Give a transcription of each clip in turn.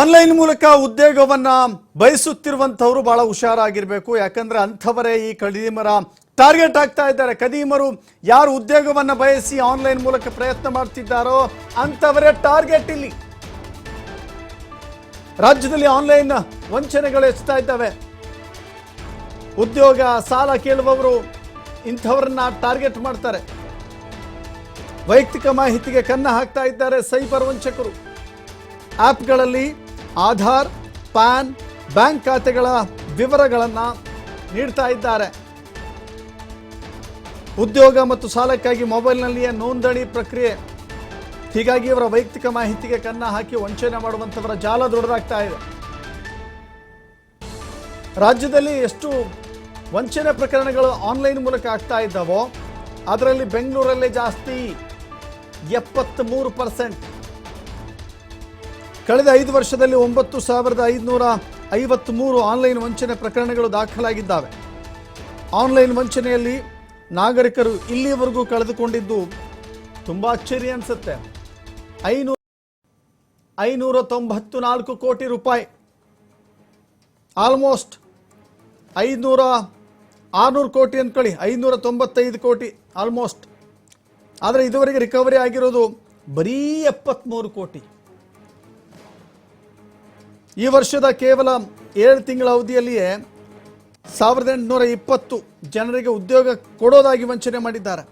Online ಮೂಲಕ ಉದ್ಯೋಗವನ್ನ ಬಯಸುತ್ತಿರುವಂತವರು ಬಹಳ ಹುಷಾರಾಗಿರ್ಬೇಕು. ಯಾಕಂದ್ರೆ ಅಂಥವರೇ ಈ ಕಡಿಮರ ಟಾರ್ಗೆಟ್ ಆಗ್ತಾ ಇದ್ದಾರೆ. ಕದೀಮರು ಯಾರು ಉದ್ಯೋಗವನ್ನು ಬಯಸಿ ಆನ್ಲೈನ್ ಮೂಲಕ ಪ್ರಯತ್ನ ಮಾಡ್ತಿದ್ದಾರೋ ಅಂಥವರೇ ಟಾರ್ಗೆಟ್ ಇಲ್ಲಿ. ರಾಜ್ಯದಲ್ಲಿ ಆನ್ಲೈನ್ ವಂಚನೆಗಳು ಹೆಚ್ಚುತ್ತಾ ಇದ್ದಾವೆ. ಉದ್ಯೋಗ, ಸಾಲ ಕೇಳುವವರು ಇಂಥವ್ರನ್ನ ಟಾರ್ಗೆಟ್ ಮಾಡ್ತಾರೆ. ವೈಯಕ್ತಿಕ ಮಾಹಿತಿಗೆ ಕನ್ನ ಹಾಕ್ತಾ ಇದ್ದಾರೆ ಸೈಬರ್ ವಂಚಕರು. ಆ್ಯಪ್ಗಳಲ್ಲಿ ಆಧಾರ್, ಪ್ಯಾನ್, ಬ್ಯಾಂಕ್ ಖಾತೆಗಳ ವಿವರಗಳನ್ನು ನೀಡ್ತಾ ಇದ್ದಾರೆ. ಉದ್ಯೋಗ ಮತ್ತು ಸಾಲಕ್ಕಾಗಿ ಮೊಬೈಲ್ನಲ್ಲಿಯೇ ನೋಂದಣಿ ಪ್ರಕ್ರಿಯೆ. ಹೀಗಾಗಿ ಇವರ ವೈಯಕ್ತಿಕ ಮಾಹಿತಿಗೆ ಕನ್ನ ಹಾಕಿ ವಂಚನೆ ಮಾಡುವಂಥವರ ಜಾಲ ದೊಡ್ಡದಾಗ್ತಾ ಇದೆ. ರಾಜ್ಯದಲ್ಲಿ ಎಷ್ಟು ವಂಚನೆ ಪ್ರಕರಣಗಳು ಆನ್ಲೈನ್ ಮೂಲಕ ಆಗ್ತಾ ಇದ್ದಾವೋ, ಅದರಲ್ಲಿ ಬೆಂಗಳೂರಲ್ಲೇ ಜಾಸ್ತಿ ಎಪ್ಪತ್ತ್ಮೂರು ಪರ್ಸೆಂಟ್. ಕಳೆದ ಐದು ವರ್ಷದಲ್ಲಿ ಒಂಬತ್ತು ಸಾವಿರದ ಐದುನೂರ ಐವತ್ತ್ಮೂರು ಆನ್ಲೈನ್ ವಂಚನೆ ಪ್ರಕರಣಗಳು ದಾಖಲಾಗಿದ್ದಾವೆ. ಆನ್ಲೈನ್ ವಂಚನೆಯಲ್ಲಿ ನಾಗರಿಕರು ಇಲ್ಲಿವರೆಗೂ ಕಳೆದುಕೊಂಡಿದ್ದು ತುಂಬ ಅಚ್ಚರಿ ಅನಿಸುತ್ತೆ. ಐನೂರ ಐನೂರ ತೊಂಬತ್ತು ನಾಲ್ಕು ಕೋಟಿ ರೂಪಾಯಿ. ಆಲ್ಮೋಸ್ಟ್ ಐದುನೂರ ಆರುನೂರು ಕೋಟಿ ಅಂದ್ಕೊಳ್ಳಿ ಐನೂರ ತೊಂಬತ್ತೈದು ಕೋಟಿ ಆಲ್ಮೋಸ್ಟ್. ಆದರೆ ಇದುವರೆಗೆ ರಿಕವರಿ ಆಗಿರೋದು ಬರೀ ಎಪ್ಪತ್ತ್ಮೂರು ಕೋಟಿ. ಈ ವರ್ಷದ ಕೇವಲ ಏಳು ತಿಂಗಳ ಅವಧಿಯಲ್ಲಿಯೇ ಸಾವಿರದ ಎಂಟುನೂರ ಇಪ್ಪತ್ತು ಜನರಿಗೆ ಉದ್ಯೋಗ ಕೊಡೋದಾಗಿ ವಂಚನೆ ಮಾಡಿದ್ದಾರೆ.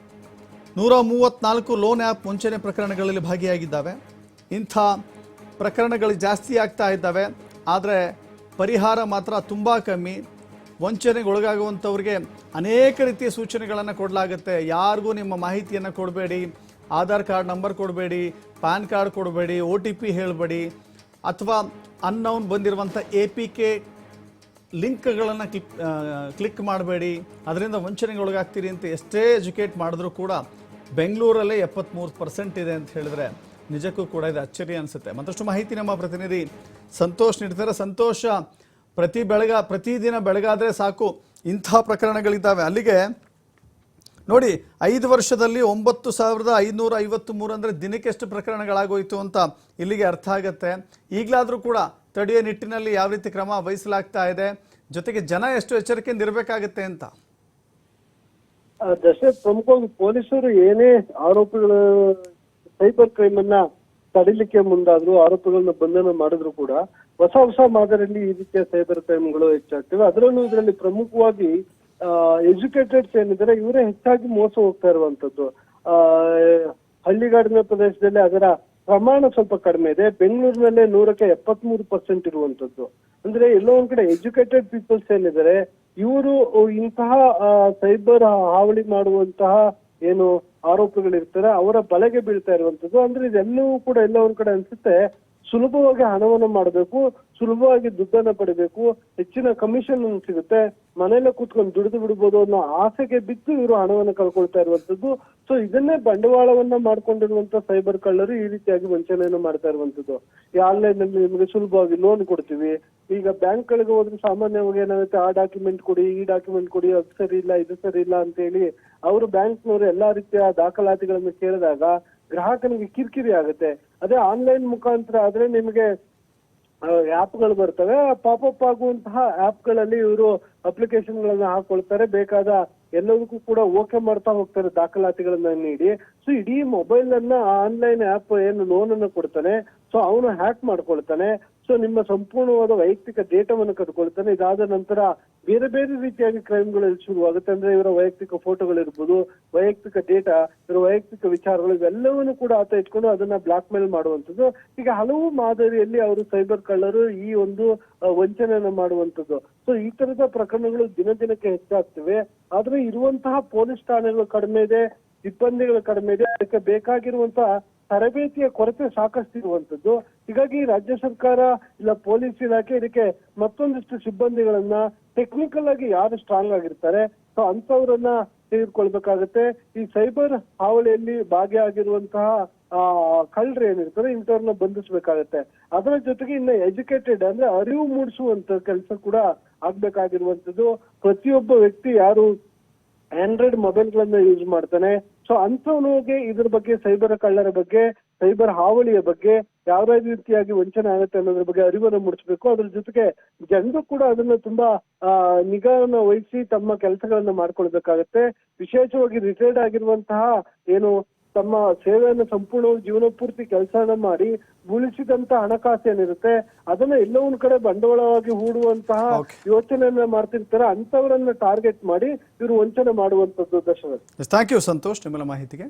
ನೂರ ಮೂವತ್ತ್ನಾಲ್ಕು ಲೋನ್ ಆ್ಯಪ್ ವಂಚನೆ ಪ್ರಕರಣಗಳಲ್ಲಿ ಭಾಗಿಯಾಗಿದ್ದಾವೆ. ಇಂಥ ಪ್ರಕರಣಗಳು ಜಾಸ್ತಿ ಆಗ್ತಾ ಇದ್ದಾವೆ. ಆದರೆ ಪರಿಹಾರ ಮಾತ್ರ ತುಂಬ ಕಮ್ಮಿ. ವಂಚನೆಗೆ ಒಳಗಾಗುವಂಥವ್ರಿಗೆ ಅನೇಕ ರೀತಿಯ ಸೂಚನೆಗಳನ್ನು ಕೊಡಲಾಗುತ್ತೆ. ಯಾರಿಗೂ ನಿಮ್ಮ ಮಾಹಿತಿಯನ್ನು ಕೊಡಬೇಡಿ. ಆಧಾರ್ ಕಾರ್ಡ್ ನಂಬರ್ ಕೊಡಬೇಡಿ. ಪ್ಯಾನ್ ಕಾರ್ಡ್ ಕೊಡಬೇಡಿ. ಒ ಟಿ ಪಿ ಹೇಳಬೇಡಿ. ಅಥವಾ ಅನ್ನೌನ್ ಬಂದಿರುವಂಥ ಎ ಪಿ ಕೆ ಲಿಂಕ್ಗಳನ್ನು ಕ್ಲಿಕ್ ಕ್ಲಿಕ್ ಮಾಡಬೇಡಿ. ಅದರಿಂದ ವಂಚನೆಗೆ ಒಳಗಾಗ್ತೀರಿ ಅಂತ ಎಷ್ಟೇ ಎಜುಕೇಟ್ ಮಾಡಿದ್ರೂ ಕೂಡ ಬೆಂಗಳೂರಲ್ಲೇ ಎಪ್ಪತ್ತ್ಮೂರು ಪರ್ಸೆಂಟ್ ಇದೆ ಅಂತ ಹೇಳಿದ್ರೆ ನಿಜಕ್ಕೂ ಕೂಡ ಇದು ಅಚ್ಚರಿ ಅನಿಸುತ್ತೆ. ಮತ್ತಷ್ಟು ಮಾಹಿತಿ ನಮ್ಮ ಪ್ರತಿನಿಧಿ ಸಂತೋಷ್ ನೀಡ್ತಾರೆ. ಸಂತೋಷ, ಪ್ರತಿ ಬೆಳಗ, ಪ್ರತಿದಿನ ಬೆಳಗಾದರೆ ಸಾಕು. ಇಂಥ ಪ್ರಕರಣಗಳಿದ್ದಾವೆ. ಅಲ್ಲಿಗೆ ನೋಡಿ, ಐದು ವರ್ಷದಲ್ಲಿ ಒಂಬತ್ತು ಸಾವಿರದ ಐನೂರ ಐವತ್ತು ಮೂರು ಅಂದರೆ ದಿನಕ್ಕೆ ಎಷ್ಟು ಪ್ರಕರಣಗಳಾಗೋಯ್ತು ಅಂತ ಇಲ್ಲಿಗೆ ಅರ್ಥ ಆಗುತ್ತೆ. ಈಗಲಾದರೂ ಕೂಡ ತಡೆಯೋ ನಿಟ್ಟಿನಲ್ಲಿ ಯಾವ ರೀತಿ ಕ್ರಮ ವಹಿಸಲಾಗ್ತಾ ಇದೆ, ಜೊತೆಗೆ ಜನ ಎಷ್ಟು ಎಚ್ಚರಿಕೆಯಿಂದ ಇರಬೇಕಾಗುತ್ತೆ ಅಂತ ದಶರಥ್ ಪ್ರಮುಖವಾಗಿ ಪೊಲೀಸರು ಏನೇ ಆರೋಪಿಗಳ ಸೈಬರ್ ಕ್ರೈಮ್ ಅನ್ನ ತಡಿಲಿಕ್ಕೆ ಮುಂದಾದ್ರು, ಆರೋಪಿಗಳನ್ನ ಬಂಧನ ಮಾಡಿದ್ರು ಕೂಡ, ಹೊಸ ಹೊಸ ಮಾದರಿಯಲ್ಲಿ ಈ ರೀತಿಯ ಸೈಬರ್ ಕ್ರೈಮ್ಗಳು ಹೆಚ್ಚಾಗ್ತವೆ. ಅದರಲ್ಲೂ ಇದರಲ್ಲಿ ಪ್ರಮುಖವಾಗಿ ಎಜುಕೇಟೆಡ್ಸ್ ಏನಿದ್ದಾರೆ, ಇವರೇ ಹೆಚ್ಚಾಗಿ ಮೋಸ ಹೋಗ್ತಾ ಇರುವಂತದ್ದು ಆ, ಹಳ್ಳಿಗಾಡಿನ ಪ್ರದೇಶದಲ್ಲಿ ಅದರ ಪ್ರಮಾಣ ಸ್ವಲ್ಪ ಕಡಿಮೆ ಇದೆ. ಬೆಂಗಳೂರಿನಲ್ಲೇ ನೂರಕ್ಕೆ ಎಪ್ಪತ್ಮೂರು ಪರ್ಸೆಂಟ್ ಇರುವಂತದ್ದು ಅಂದ್ರೆ ಎಲ್ಲೋ ಒಂದ್ ಕಡೆ ಎಜುಕೇಟೆಡ್ ಪೀಪಲ್ಸ್ ಏನಿದ್ದಾರೆ, ಇವರು ಇಂತಹ ಸೈಬರ್ ಹಾವಳಿ ಮಾಡುವಂತಹ ಏನು ಆರೋಪಗಳಿರ್ತಾರೆ, ಅವರ ಬಲೆಗೆ ಬೀಳ್ತಾ ಇರುವಂತದ್ದು ಅಂದ್ರೆ ಇದೆಲ್ಲವೂ ಕೂಡ ಎಲ್ಲ ಒಂದ್ ಕಡೆ ಅನ್ಸುತ್ತೆ. ಸುಲಭವಾಗಿ ಹಣವನ್ನು ಮಾಡಬೇಕು, ಸುಲಭವಾಗಿ ದುಡ್ಡನ್ನ ಪಡಿಬೇಕು, ಹೆಚ್ಚಿನ ಕಮಿಷನ್ ಸಿಗುತ್ತೆ. ಮನೆಯಲ್ಲೇ ಕೂತ್ಕೊಂಡು ದುಡಿದು ಬಿಡ್ಬೋದು ಅನ್ನೋ ಆಸೆಗೆ ಬಿದ್ದು ಇವರು ಹಣವನ್ನು ಕಳ್ಕೊಳ್ತಾ ಇರುವಂತದ್ದು ಸೊ ಇದನ್ನೇ ಬಂಡವಾಳವನ್ನ ಮಾಡ್ಕೊಂಡಿರುವಂತ ಸೈಬರ್ ಕಳ್ಳರು ಈ ರೀತಿಯಾಗಿ ವಂಚನೆಯನ್ನು ಮಾಡ್ತಾ ಇರುವಂತದ್ದು ಈ ಆನ್ಲೈನ್ನಲ್ಲಿ ನಿಮಗೆ ಸುಲಭವಾಗಿ ಲೋನ್ ಕೊಡ್ತೀವಿ. ಈಗ ಬ್ಯಾಂಕ್ ಗಳಿಗೆ ಹೋದ್ರೆ ಸಾಮಾನ್ಯವಾಗಿ ಏನಾಗುತ್ತೆ, ಆ ಡಾಕ್ಯುಮೆಂಟ್ ಕೊಡಿ, ಈ ಡಾಕ್ಯುಮೆಂಟ್ ಕೊಡಿ, ಅದು ಸರಿ ಇಲ್ಲ, ಇದು ಸರಿ ಇಲ್ಲ ಅಂತ ಹೇಳಿ ಅವರು ಬ್ಯಾಂಕ್ನವರು ಎಲ್ಲಾ ರೀತಿಯ ದಾಖಲಾತಿಗಳನ್ನು ಕೇಳಿದಾಗ ಗ್ರಾಹಕನಿಗೆ ಕಿರಿಕಿರಿ ಆಗುತ್ತೆ. ಅದೇ ಆನ್ಲೈನ್ ಮುಖಾಂತರ ಆದ್ರೆ ನಿಮಗೆ ಆ್ಯಪ್ಗಳು ಬರ್ತವೆ. ಪಾಪಪ್ ಆಗುವಂತಹ ಆ್ಯಪ್ಗಳಲ್ಲಿ ಇವರು ಅಪ್ಲಿಕೇಶನ್ ಗಳನ್ನ ಹಾಕೊಳ್ತಾರೆ. ಬೇಕಾದ ಎಲ್ಲದಕ್ಕೂ ಕೂಡ ಓಕೆ ಮಾಡ್ತಾ ಹೋಗ್ತಾರೆ ದಾಖಲಾತಿಗಳನ್ನ ನೀಡಿ. ಸೊ ಇಡೀ ಮೊಬೈಲ್ ಅನ್ನ ಆನ್ಲೈನ್ ಆ್ಯಪ್ ಏನು ಲೋನ್ ಅನ್ನು ಕೊಡ್ತಾನೆ. ಸೊ ಅವನು ಹ್ಯಾಕ್ ಮಾಡ್ಕೊಳ್ತಾನೆ. ಸೊ ನಿಮ್ಮ ಸಂಪೂರ್ಣವಾದ ವೈಯಕ್ತಿಕ ಡೇಟಾವನ್ನು ಕದ್ಕೊಳ್ತಾನೆ. ಇದಾದ ನಂತರ ಬೇರೆ ಬೇರೆ ರೀತಿಯಾಗಿ ಕ್ರೈಮ್ಗಳು ಶುರುವಾಗುತ್ತೆ. ಅಂದ್ರೆ ಇವರ ವೈಯಕ್ತಿಕ ಫೋಟೋಗಳಿರ್ಬೋದು, ವೈಯಕ್ತಿಕ ಡೇಟಾ, ಇವರ ವೈಯಕ್ತಿಕ ವಿಚಾರಗಳು ಇವೆಲ್ಲವನ್ನು ಕೂಡ ಆತ ಇಟ್ಕೊಂಡು ಅದನ್ನ ಬ್ಲಾಕ್ ಮೇಲ್ ಮಾಡುವಂಥದ್ದು. ಈಗ ಹಲವು ಮಾದರಿಯಲ್ಲಿ ಅವರು ಸೈಬರ್ ಕಳ್ಳರು ಈ ಒಂದು ವಂಚನೆಯನ್ನ ಮಾಡುವಂಥದ್ದು. ಸೊ ಈ ತರದ ಪ್ರಕರಣಗಳು ದಿನ ದಿನಕ್ಕೆ ಹೆಚ್ಚಾಗ್ತಿವೆ. ಆದ್ರೆ ಇರುವಂತಹ ಪೊಲೀಸ್ ಠಾಣೆಗಳು ಕಡಿಮೆ ಇದೆ. ಸಿಬ್ಬಂದಿಗಳು ಕಡಿಮೆ ಇದೆ. ಅದಕ್ಕೆ ಬೇಕಾಗಿರುವಂತಹ ತರಬೇತಿಯ ಕೊರತೆ ಸಾಕಷ್ಟು ಇರುವಂತದ್ದು. ಹೀಗಾಗಿ ರಾಜ್ಯ ಸರ್ಕಾರ ಇಲ್ಲ ಪೊಲೀಸ್ ಇಲಾಖೆ ಇದಕ್ಕೆ ಮತ್ತೊಂದಿಷ್ಟು ಸಿಬ್ಬಂದಿಗಳನ್ನ ಟೆಕ್ನಿಕಲ್ ಆಗಿ ಯಾರು ಸ್ಟ್ರಾಂಗ್ ಆಗಿರ್ತಾರೆ, ಸೊ ಅಂತವ್ರನ್ನ ತೆಗೆದುಕೊಳ್ಬೇಕಾಗತ್ತೆ. ಈ ಸೈಬರ್ ಹಾವಳಿಯಲ್ಲಿ ಭಾಗಿಯಾಗಿರುವಂತಹ, ಆ, ಕಳ್ಳರು ಏನಿರ್ತಾರೆ, ಇಂಥವ್ರನ್ನ ಬಂಧಿಸ್ಬೇಕಾಗತ್ತೆ. ಅದರ ಜೊತೆಗೆ ಇನ್ನ ಎಜುಕೇಟೆಡ್ ಅಂದ್ರೆ ಅರಿವು ಮೂಡಿಸುವಂತ ಕೆಲಸ ಕೂಡ ಆಗ್ಬೇಕಾಗಿರುವಂತದ್ದು. ಪ್ರತಿಯೊಬ್ಬ ವ್ಯಕ್ತಿ ಯಾರು ಆಂಡ್ರಾಯ್ಡ್ ಮೊಬೈಲ್ಗಳನ್ನ ಯೂಸ್ ಮಾಡ್ತಾನೆ. ಸೊ ಅಂಥವನಿಗೆ ಇದ್ರ ಬಗ್ಗೆ ಸೈಬರ್ ಕಳ್ಳರ ಬಗ್ಗೆ ಸೈಬರ್ ಹಾವಳಿಯ ಬಗ್ಗೆ ಯಾವ ರೀತಿಯಾಗಿ ವಂಚನೆ ಆಗುತ್ತೆ ಅನ್ನೋದ್ರ ಬಗ್ಗೆ ಅರಿವನ್ನು ಮೂಡಿಸಬೇಕು. ಅದ್ರ ಜೊತೆಗೆ ಜನರು ಕೂಡ ಅದನ್ನ ತುಂಬಾ ನಿಗಾನ ವಹಿಸಿ ತಮ್ಮ ಕೆಲಸಗಳನ್ನ ಮಾಡ್ಕೊಳ್ಬೇಕಾಗತ್ತೆ. ವಿಶೇಷವಾಗಿ ರಿಟೈರ್ಡ್ ಆಗಿರುವಂತಹ ಏನು ತಮ್ಮ ಸೇವೆಯನ್ನು ಸಂಪೂರ್ಣ ಜೀವನ ಪೂರ್ತಿ ಕೆಲಸನ ಮಾಡಿ ಉಳಿಸಿದಂತ ಹಣಕಾಸು ಏನಿರುತ್ತೆ ಅದನ್ನ ಎಲ್ಲೋ ಒಂದ್ ಕಡೆ ಬಂಡವಾಳವಾಗಿ ಹೂಡುವಂತಹ. ಯೋಚನೆಯನ್ನ ಮಾಡ್ತಿರ್ತಾರೆ ಅಂತವರನ್ನ ಟಾರ್ಗೆಟ್ ಮಾಡಿ ಇವರು ವಂಚನೆ ಮಾಡುವಂತದ್ದು ದಶರಥ್ ಥ್ಯಾಂಕ್ ಯು ಸಂತೋಷ್ ನಿಮ್ಮ ಮಾಹಿತಿಗೆ